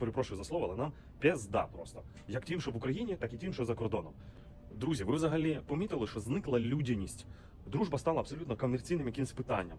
перепрошую за слово, але нам пізда просто. Як тим, що в Україні, так і тим, що за кордоном. Друзі, ви взагалі помітили, що зникла людяність. Дружба стала абсолютно комерційним якимось питанням.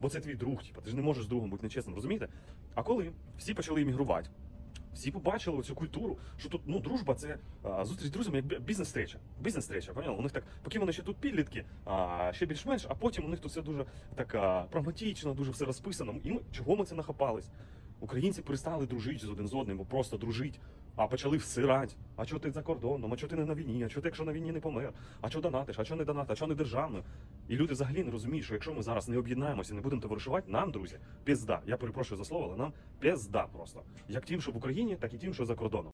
Бо це твій друг, типу, ти ж не можеш з другом бути нечесним, розумієте? А коли всі почали іммігрувати, всі побачили цю культуру, що тут ну дружба це а, зустріч з друзями як бізнес-стреча. Бізнес-стреча, поняли? У них так, поки вони ще тут підлітки, а, ще більш-менш, а потім у них тут все дуже так а, прагматично, дуже все розписано. І ми чого ми це нахапались? Українці перестали дружити з один з одним, бо просто дружить, а почали всирати. А чого ти за кордоном? А чого ти не на війні? А чого ти, якщо на війні не помер? А чого донатиш? А чого не донатиш? А чого не державною? І люди взагалі не розуміють, що якщо ми зараз не об'єднаємося, не будемо товаришувати, нам, друзі, пізда. Я перепрошую за слово, але нам пізда просто. Як тим, що в Україні, так і тим, що за кордоном.